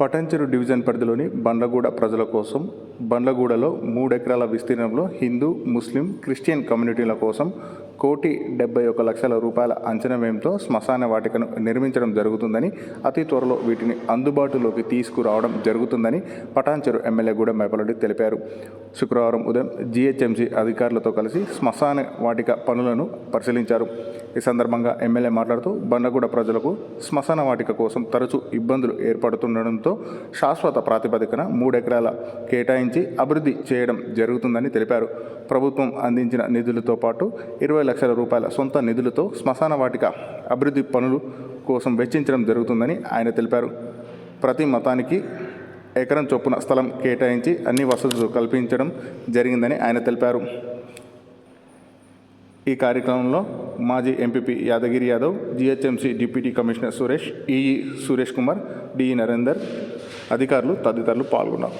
Patancheru division పరిధిలోని బండ్లగూడ ప్రజల కోసం బండ్లగూడలో మూడెకరాల విస్తీర్ణంలో హిందూ ముస్లిం క్రిస్టియన్ కమ్యూనిటీల కోసం కోటి డెబ్బై ఒక లక్షల రూపాయల అంచనా వ్యయంతో శ్మశాన వాటికను నిర్మించడం జరుగుతుందని అతి త్వరలో వీటిని అందుబాటులోకి తీసుకురావడం జరుగుతుందని పటాన్చెరు ఎమ్మెల్యే గూడెం మేపలరెడ్డి తెలిపారు. శుక్రవారం ఉదయం జీహెచ్ఎంసీ అధికారులతో కలిసి శ్మశాన వాటిక పనులను పరిశీలించారు. ఈ సందర్భంగా ఎమ్మెల్యే మాట్లాడుతూ బండగూడ ప్రజలకు శ్మశాన వాటిక కోసం తరచూ ఇబ్బందులు ఏర్పడుతుండడంతో శాశ్వత ప్రాతిపదికన మూడెకరాల కేటాయించి అభివృద్ధి చేయడం జరుగుతుందని తెలిపారు. ప్రభుత్వం అందించిన నిధులతో పాటు ఇరవై లక్షల రూపాయల సొంత నిధులతో శ్మశాన వాటిక అభివృద్ధి పనులు కోసం వెచ్చించడం జరుగుతుందని ఆయన తెలిపారు. ప్రతి మతానికి ఎకరం చొప్పున స్థలం కేటాయించి అన్ని వసతులు కల్పించడం జరిగిందని ఆయన తెలిపారు. ఈ కార్యక్రమంలో మాజీ MPP Yadagiri Yadav GHMC deputy commissioner Suresh EE Suresh Kumar DE Narender అధికారులు తదితరులు పాల్గొన్నారు.